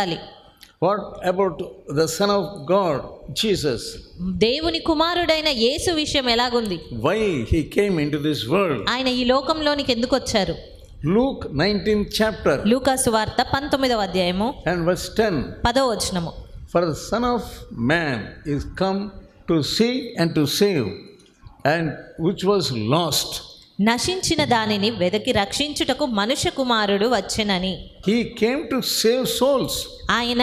ఉండాలి. What about the son of God Jesus దేవుని కుమారుడైన యేసు విషయం ఎలాగుంది? Why he came into this world ఆయన ఈ లోకంలోనికి ఎందుకు వచ్చారు? లూక్ 19 చాప్టర్ లూకాస్ వార్త 19వ అధ్యాయము అండ్ వర్స్ 10 10వ వచనము. For the son of man is come to see and to save and which was lost నశించిన దానిని వెదకి రక్షించుటకు మనుష్య కుమారుడు వచ్చెనని He came to save souls. ఆయన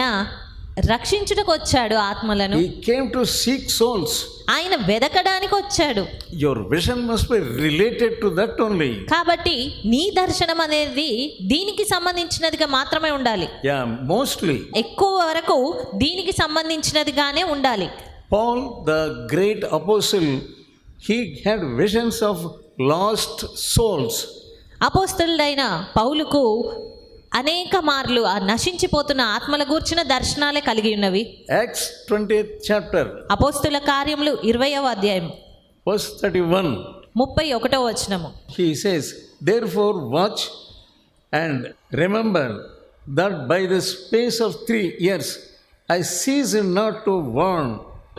రక్షించుటకు వచ్చాడు ఆత్మలను He came to seek souls. ఆయన వెదకడానికి వచ్చాడు Your vision must be related to that only. కాబట్టి నీ దర్శనం అనేది దీనికి సంబంధించినదిగా మాత్రమే ఉండాలి Yeah, mostly. ఎక్కువ వరకు దీనికి సంబంధించినదిగానే ఉండాలి Paul, the great apostle, he had visions of lost souls అపోస్తలుడైన పౌలుకు అనేక మార్లు ఆ నశించిపోతున్న ఆత్మల గూర్చిన దర్శనాలే కలిగి ఉన్నవి. యాక్స్ ట్వంటీ చాప్టర్ అపోస్తల కార్యములు ఇరవైవ అధ్యాయం. వర్స్ థర్టీ వన్ ముప్పై ఒకటో వచనము. He says therefore watch and remember that by the space of three years I cease not to warn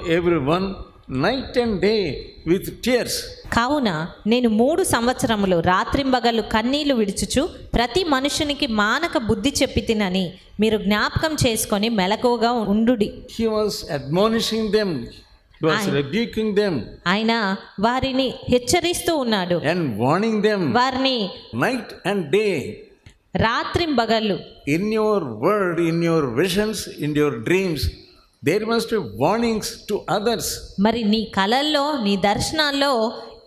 every one night and day with tears కావున నేను మూడు సంవత్సరములు రాత్రింబగలు కన్నీళ్ళు విడుచుచు ప్రతి మనుషునికి మానక బుద్ధి చెప్పి తినని. మీరు జ్ఞాపకం చేసుకొని మెలకువగా ఉండు హీ వాస్ అడ్మోనిషింగ్ దెమ్ ఆయన వారిని హెచ్చరిస్తూ ఉన్నాడు. అండ్ వార్నింగ్ దెమ్ వారిని night and day రాత్రింబగలు in your word in your visions in your dreams there must warnings to others మరి నీ కళల్లో నీ దర్శనాల్లో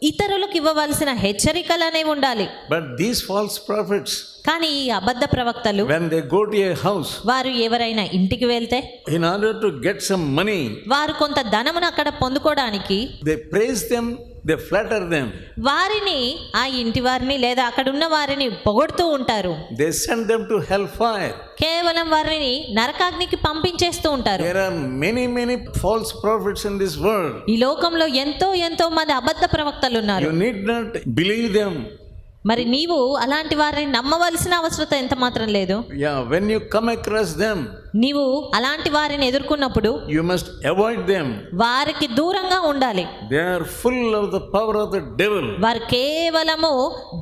ఇతరులకు ఇవ్వవలసిన హెచ్చరికలు అనేవి ఉండాలి. బట్ దీస్ ఫాల్స్ ప్రాఫిట్స్ కానీ ఈ అబద్ధ ప్రవక్తలు when they go to house వారు ఎవరైనా ఇంటికి వెళ్తే in order to get some money వారు కొంత ధనమును అక్కడ పొందుకోవడానికి they praise them they flatter them, వారిని ఆ ఇంటి వారిని లేదా అక్కడ ఉన్న వారిని పొగడుతూ ఉంటారు they send them to hellfire. కేవలం వారిని నరకాగ్నికి పంపించేస్తూ ఉంటారు There are many, many false prophets in this world. ఈ లోకంలో ఎంతో ఎంతో మంది అబద్ధ ప్రవక్తలు ఉన్నారు You need not believe them. మరి నీవు అలాంటి వారిని నమ్మవలసిన అవసరం ఎంత మాత్రం లేదు Yeah, when you come across them, నీవు అలాంటి వారిని ఎదుర్కొన్నప్పుడు యు మస్ట్ అవాయిడ్ దెం వారికి దూరంగా ఉండాలి. They are full of the power of the devil వారు కేవలము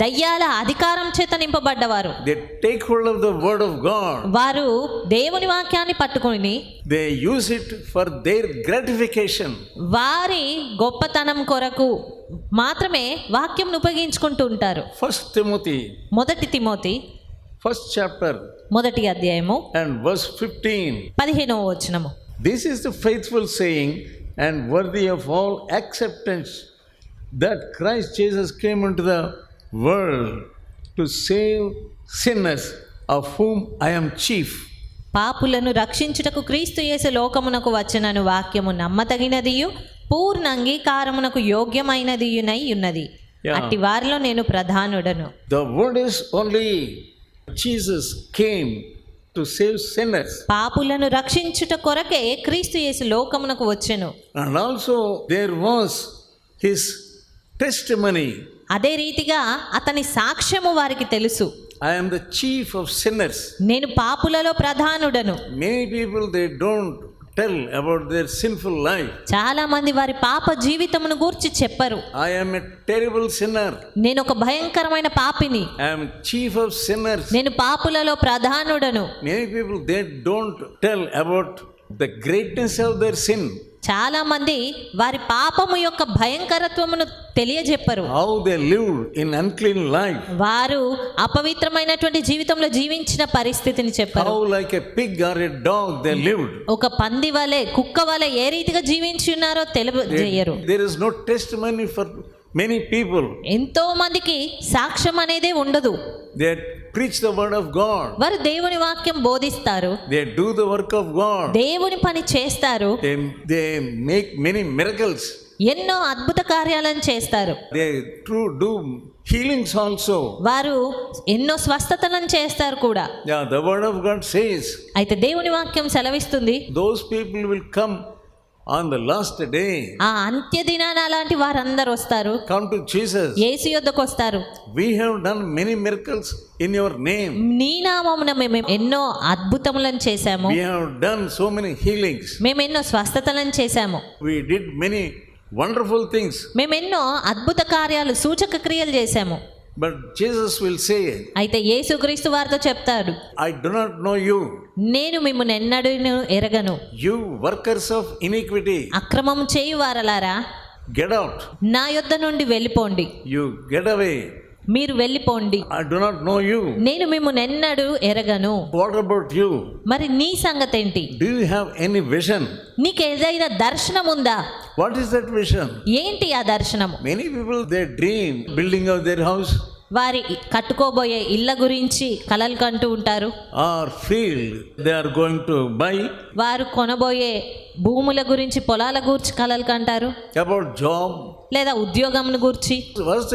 దయ్యాల అధికారం చేత నింపబడ్డవారు. They take hold of the word of God వారు దేవుని వాక్యాన్ని పట్టుకొని they use it for their gratification వారి గొప్పతనం కొరకు మాత్రమే వాక్యం ఉపయోగించుకుంటూ ఉంటారు. ఫస్ట్ తిమోతి మొదటి తిమోతి ఫస్ట్ చాప్టర్ మొదటి అధ్యాయము and verse 15. పదిహేనవ వచనము This is the faithful saying and worthy of all acceptance that Christ Jesus came into the world to save sinners, of whom I am chief. పాపులను రక్షించుటకు క్రీస్తు యేసు లోకమునకు వచ్చినను వాక్యము నమ్మతగినదియు పూర్ణ అంగీకారమునకు యోగ్యమైనదియునై ఉన్నది. అట్టి వారిలో నేను ప్రధానుడను The word is only Jesus came to save sinners. పాపులను రక్షించుట కొరకే క్రీస్తు యేసు లోకమునకు వచ్చెను And also there was his testimony అదే రీతిగా అతని సాక్ష్యము వారికి తెలుసు I am the chief of sinners. నేను పాపులలో ప్రధానుడను Many people they don't tell about their sinful life. చాలా మంది వారి పాప జీవితమును గూర్చి చెప్పరు I am a terrible sinner. నేను ఒక భయంకరమైన పాపిని I am chief of sinners. నేను పాపులలో ప్రధానుడను Many people they don't tell about the greatness of their sin, చాలా మంది వారి పాపము యొక్క భయంకరత్వమును తెలియజెప్పరు. How they lived in unclean life, వారు అపవిత్రమైనటువంటి జీవితంలో జీవించిన పరిస్థితిని చెప్పరు. How like a pig or a dog they lived. ఒక పంది వలె కుక్క వలె ఏ రీతిగా జీవించి ఉన్నారో తెలియజేయరు There is no testimony for many people. ఎంతో మందికి సాక్ష్యం అనేదే ఉండదు They preach the word of God. వారు దేవుని వాక్యం బోధిస్తారు They do the work of God. దేవుని పని చేస్తారు They, they make many miracles. ఎన్నో అద్భుత కార్యాలను చేస్తారు They true do healings also. వారు ఎన్నో స్వస్థతలను చేస్తారు కూడా Yeah, the word of God says అయితే దేవుని వాక్యం సెలవిస్తుంది those people will come on the last day ఆ అంత్య దినాన అలాంటి వారందరూ వస్తారు కమ్ టు జీసస్ యేసు యొద్దకు వస్తారు we have done many miracles in your name నీ నామమున మేము ఎన్నో అద్భుతములను చేసాము we have done so many healings మేము ఎన్నో స్వస్థతలను చేశాము. We did many wonderful things మేము ఎన్నో అద్భుత కార్యాలు సూచక క్రియలు చేశాము. But Jesus will say, అయితే యేసుక్రీస్తు వారితో చెప్తాడు I do not know you, నేను మిమ్మల్ని ఎన్నడూ ఎరగను you workers of iniquity. అక్రమం చేయు వారలారా Get out. నా యొద్ద నుండి వెళ్ళిపోండి You get away. మీరు వెళ్ళిపోండి. I do not know you నేను మిమ్మల్ని ఎన్నడు ఎరగను. వాట్ అబౌట్ యు మరి నీ సంగతి ఏంటి do you have any vision నీకు ఏదైనా దర్శనం ఉందా? వాట్ ఇస్ దట్ విజన్ ఏంటి ఆ దర్శనం many people they dream building of their house వారి కట్టుకోబోయే ఇళ్ళ గురించి కలలు కంటూ ఉంటారు. Or feel they are to buy వారు కొనబోయే భూముల గురించి పొలాల గురించి కలలు కంటారు. అబౌట్ జాబ్ లేదా ఉద్యోగం గురించి. Was the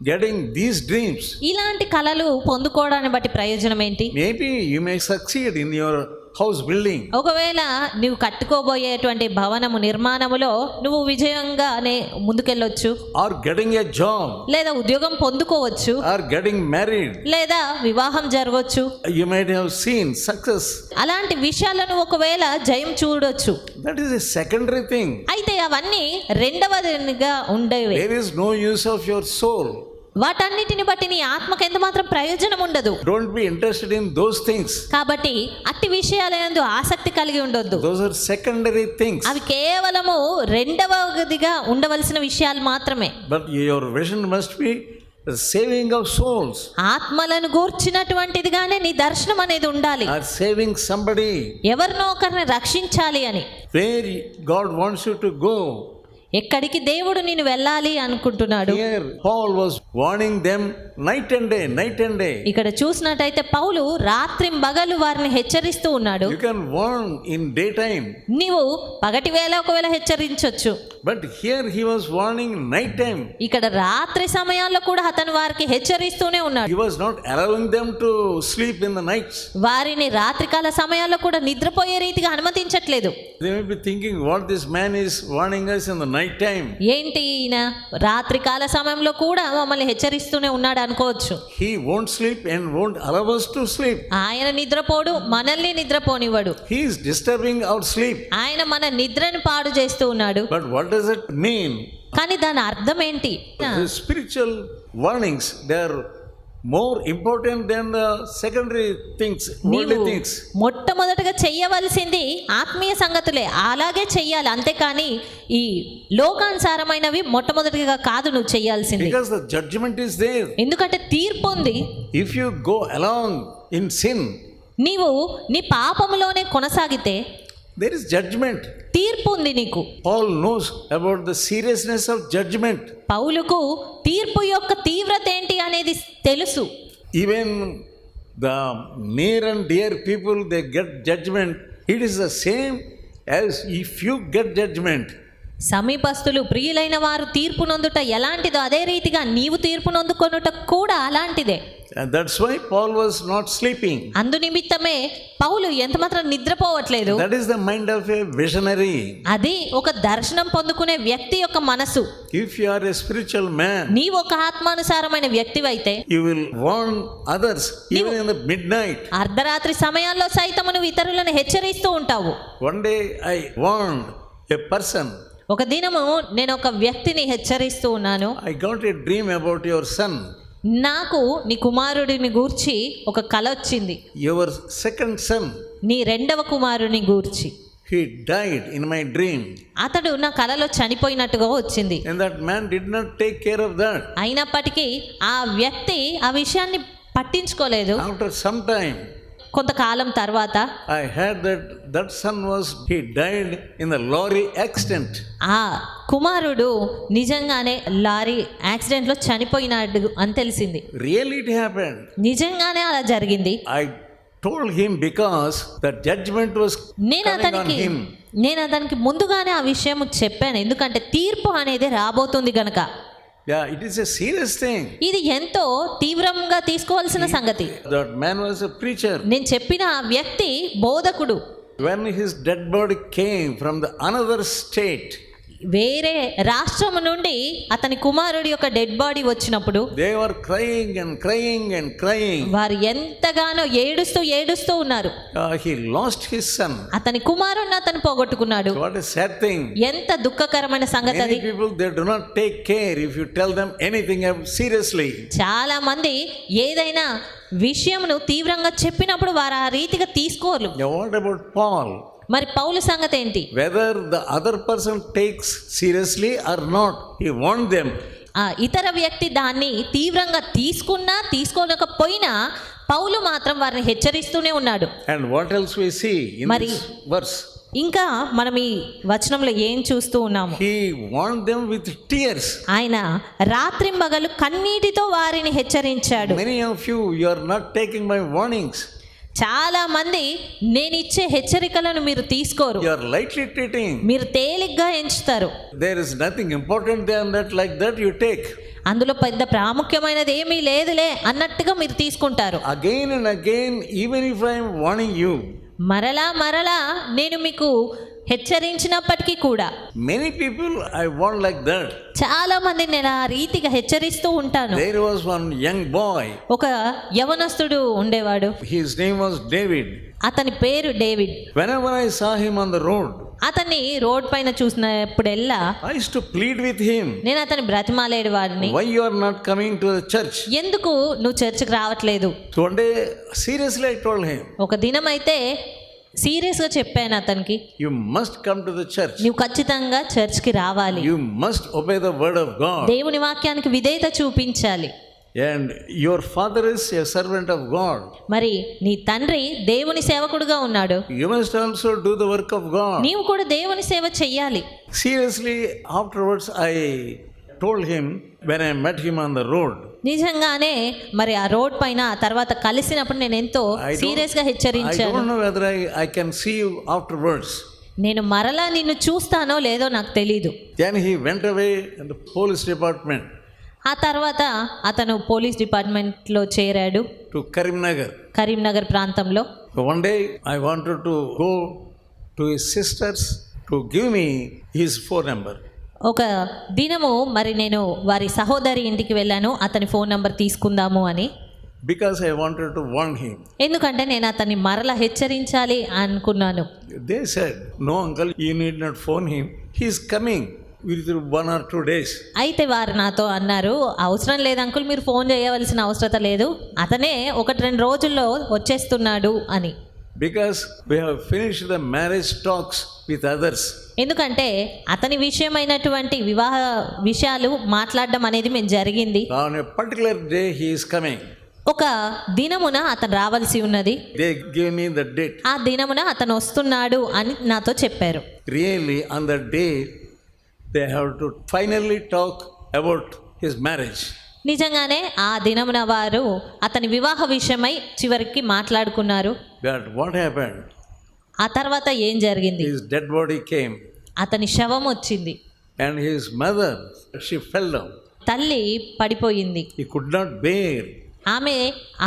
getting these dreams? ఇలాంటి కళలు పొందుకోవడాన్ని బట్టి ప్రయోజనం ఏంటి Maybe you may succeed in your house building. ఒకవేళ నువ్వు కట్టుకోబోయేటువంటి భవనము నిర్మాణములో నువ్వు విజయంగానే ముందుకెళ్ళొచ్చు or getting a job లేదా ఉద్యోగం పొందుకోవచ్చు or getting married లేదా వివాహం జరగవచ్చు you might have seen success అలాంటి విషయాలను ఒకవేళ జయం చూడొచ్చు that is a secondary thing అయితే అవన్నీ రెండవదిగా ఉండేవి there is no use of your soul వాటన్నిటిని బట్టి నీ ఆత్మకు ఎంత మాత్రం ప్రయోజనం ఉండదు. Don't be interested in those things కాబట్టి అట్టి విషయాలయందు ఆసక్తి కలిగి ఉండొద్దు. దోస్ ఆర్ సెకండరీ థింగ్స్ అవి కేవలము రెండవదిగా ఉండవలసిన విషయాలు మాత్రమే. But your vision must be saving of souls ఆత్మలను గూర్చినటువంటిదిగానే నీ దర్శనం అనేది ఉండాలి. ఆర్ సేవింగ్ సంబడి ఎవరినో ఒకరిని రక్షించాలి అని. Where God wants you to go ఎక్కడికి దేవుడు నేను వెళ్ళాలి అనుకుంటున్నాడు? Here Paul was warning them night and day night and day ఇక్కడ చూసినట్టయితే పౌలు రాత్రి బగలు వారిని హెచ్చరిస్తూ ఉన్నాడు. Can warn in day time నీవు పగటి వేళ ఒకవేళ హెచ్చరించొచ్చు. But here he was warning night time ఇక్కడ రాత్రి సమయాల్లో కూడా అతను వారికి హెచ్చరిస్తూనే ఉన్నాడు. He was not allowing them to sleep in the nights వారిని రాత్రి కాల సమయాల్లో కూడా నిద్రపోయే రీతిగా అనుమతించట్లేదు. They may be thinking what this man is warning us in the night time ఏంటి ఈయన? రాత్రి కాల సమయంలో కూడా మమ్మల్ని హెచ్చరిస్తూనే ఉన్నాడు అనుకోవచ్చు. He won't sleep and won't allow us to sleep ఆయన నిద్రపోడు మనల్ని నిద్రపోనివాడు he is disturbing our sleep ఆయన మన నిద్రను పాడు చేస్తూ ఉన్నాడు. But what does it mean కానీ దాని అర్థం ఏంటి? The spiritual warnings they are are more important than the secondary things, worldly నీవు things. మొట్టమొదటగా చెయ్యవలసింది ఆత్మీయ సంగతులే అలాగే చెయ్యాలి అంతేకాని ఈ లోకానుసారమైనవి మొట్టమొదటిగా కాదు నువ్వు చెయ్యాల్సింది Because the judgment is there. ఎందుకంటే తీర్పు ఉంది If you go along in sin, నీవు నీ పాపములోనే కొనసాగితే దేర్ ఇస్ జడ్జ్మెంట్ తీర్పు ఉంది నీకు. Paul knows about the seriousness of judgement పౌలుకు తీర్పు యొక్క తీవ్రత ఏంటి అనేది తెలుసు. Even the near and dear people they get judgement it is the same as if you get judgement సమీపస్తులు ప్రియులైన వారు తీర్పు నొందుట ఎలాంటిదో అదే రీతిగా నీవు తీర్పు నొందుకొనుట కూడా అలాంటిదే And that's why Paul was not sleeping. అందు నిమిత్తమే పౌలు ఎంత మాత్రం నిద్రపోవట్లేదు That is the mind of a visionary. అది ఒక దర్శనం పొందుకునే వ్యక్తి యొక్క మనసు If you are a spiritual man, నీవు ఒక ఆత్మానుసారమైన వ్యక్తివైతే you will warn others even in the midnight. అర్ధరాత్రి సమయాల్లో సైతము నువ్వు ఇతరులను హెచ్చరిస్తూ ఉంటావు One day I warned a person. ఒక దినము నేను ఒక వ్యక్తిని హెచ్చరిస్తూ ఉన్నాను I got a dream about your son. నాకు నీ కుమారుడిని గూర్చి ఒక కల వచ్చింది Your second son. నీ రెండవ కుమారుని గూర్చి He died in my dream. అతడు నా కలలో చనిపోయినట్టుగా వచ్చింది And that man did not take care of that. అయినప్పటికీ ఆ వ్యక్తి ఆ విషయాన్ని పట్టించుకోలేదు After some time, కొంతకాలం తర్వాత I heard that that son was he died in the lorry accident ఆ కుమారుడు నిజంగానే లారీ యాక్సిడెంట్లో చనిపోయినాడు అని తెలిసింది. రియల్లీ ఇట్ హ్యాపెండ్ నిజంగానే అలా జరిగింది. I told him because the judgement was నేను అతనికి నేను అతనికి ముందుగానే ఆ విషయం చెప్పాను. ఎందుకంటే తీర్పు అనేది రాబోతుంది గనక. Yeah, it is a serious thing. ఇది ఎంతో తీవ్రంగా తీసుకోవాల్సిన సంగతి That man was a preacher. నేను చెప్పిన ఆ వ్యక్తి బోధకుడు When his dead body came from the another state, వేరే రాష్ట్రం నుండి అతని కుమారుడి యొక్క డెడ్ బాడీ వచ్చినప్పుడు they were crying and crying and crying వారు ఎంతగానో ఏడుస్తూ ఏడుస్తూ ఉన్నారు. హి లాస్ట్ హిస్ సన్ అతని కుమారుణ్ణి అతను పోగొట్టుకున్నాడు. వాట్ ఇస్ ఎంత దుఃఖకరమైన సంగతి అది. People they take care if you tell them anything seriously చాలా మంది ఏదైనా విషయమును తీవ్రంగా చెప్పినప్పుడు వారు ఆ రీతిగా తీసుకోరు. వాట్ అబౌట్ మరి పౌలు సంగతి ఏంటి whether the other person takes seriously or not he want them ఇతర వ్యక్తి దాన్ని తీవ్రంగా తీసుకున్నా తీసుకోలేకపోయినా పౌలు మాత్రం వారిని హెచ్చరిస్తూనే ఉన్నాడు. అండ్ వాట్ ఎల్స్ మరి వర్స్ ఇంకా మనం ఈ వచనంలో ఏం చూస్తూ ఉన్నాం he want them with tears ఆయన రాత్రి మగలు కన్నీటితో వారిని హెచ్చరించాడు. Many of you you are not taking my warnings చాలా మంది నేను ఇచ్చే హెచ్చరికలను మీరు తీసుకోరు. యు ఆర్ లైట్లీ మీరు తేలిగ్గా ఎంచుతారు. There is nothing important then that like that you take అందులో పెద్ద ప్రాముఖ్యమైనది ఏమీ లేదులే అన్నట్టుగా మీరు తీసుకుంటారు. Again and again even if I am warning you మరలా మరలా నేను మీకు హెచ్చరించినప్పటికీ కూడా many people I want like that చాలా మంది నేను ఆ రీతిగా హెచ్చరిస్తూ ఉంటాను. There was one young boy ఒక యవనస్తుడు ఉండేవాడు. హిస్ నేమ్ వాస్ డేవిడ్ అతని పేరు David. Whenever I saw him on the road అతన్ని రోడ్ పైన చూసినప్పుడెల్లా I use pleaded with him నేను అతని బ్రతిమాలేడు వాడిని. Why you are not coming to the church ఎందుకు నువ్వు చర్చ్ రావట్లేదు? టుడే సీరియస్లీ ఐ ఒక దినం అయితే సీరియస్గా చెప్పాను అతనికి. You must come to the church నువ్వు ఖచ్చితంగా చర్చ్కి రావాలి యు మస్ట్ ఓబే దేవుని వాక్యానికి విధేయత చూపించాలి. And your father is a servant of God. మరి నీ తండ్రి దేవుని సేవకుడుగా ఉన్నాడు You must also do the work of God. నీవు కూడా దేవుని సేవ చెయ్యాలి Seriously, afterwards, I told him when I met him on the road, నిజంగానే మరి ఆ రోడ్ పైన తర్వాత కలిసినప్పుడు నేను ఎంతో సీరియస్గా హెచ్చరించాను don't know whether I, I can see you afterwards. నేను మరలా నిన్ను చూస్తానో లేదో నాకు తెలీదు Then he went away in the police department ఆ తర్వాత అతను పోలీస్ డిపార్ట్మెంట్లో చేరాడు. టు కరీంనగర్ కరీంనగర్ ప్రాంతంలో. One day I want to go to his sisters to give me his phone number ఒక దినము మరి నేను వారి సహోదరి ఇంటికి వెళ్ళాను అతని ఫోన్ నెంబర్ తీసుకుందాము అని. Because I want to want him ఎందుకంటే నేను అతన్ని మరల హెచ్చరించాలి అనుకున్నాను. They said no uncle you need not phone him he's coming అయితే వారు నాతో అన్నారు అవసరం లేదు అంకుల్ మీరు ఫోన్ చేయవలసిన అవసరం లేదు అతనే ఒకటి రెండు రోజుల్లో వచ్చేస్తున్నాడు అని Because we have finished the marriage talks with others. ఎందుకంటే అతని విషయమైనటువంటి వివాహ విషయాలు మాట్లాడడం అనేది మేము జరిగింది On a particular day, he is coming. ఒక దినమున అతను రావాల్సి ఉన్నది They gave me the date. ఆ దినమున అతను వస్తున్నాడు అని నాతో చెప్పారు Really, on that day, they have to finally talk about his marriage. నిజంగానే ఆ దినమున వారు అతని వివాహ విషయమై చివరికి మాట్లాడుకున్నారు But what happened? ఆ తర్వాత ఏం జరిగింది His dead body came, అతని శవం వచ్చింది and his mother, she fell down. తల్లి పడిపోయింది He could not bear ఆమె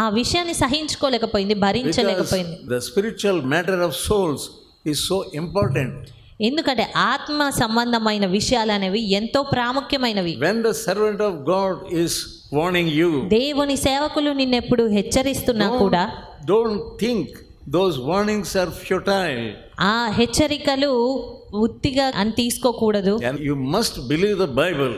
ఆ విషయాన్ని సహించుకోలేకపోయింది భరించలేకపోయింది the spiritual matter of souls is so important. ఎందుకంటే ఆత్మ సంబంధమైన విషయాలు అనేవి ఎంతో ప్రాముఖ్యమైనవి. When the servant of God is warning you దేవుని సేవకులు నిన్నెప్పుడు హెచ్చరిస్తున్నా కూడా don't think those warnings are futile ఆ హెచ్చరికలు వృత్తిగా అని తీసుకోకూడదు. You must believe the Bible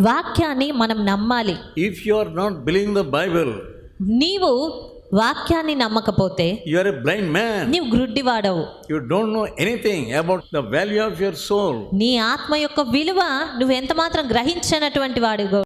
వాక్యాన్ని మనం నమ్మాలి. If you are not the Bible నీవు వాక్యాన్ని నమ్మకపోతే యువర్ బ్లైండ్ మ్యాన్ నీవు గ్రుడ్డి వాడవు you don't know anything about the value of your soul నీ ఆత్మ యొక్క విలువ నువ్వు ఎంత మాత్రం గ్రహించనటువంటి వాడు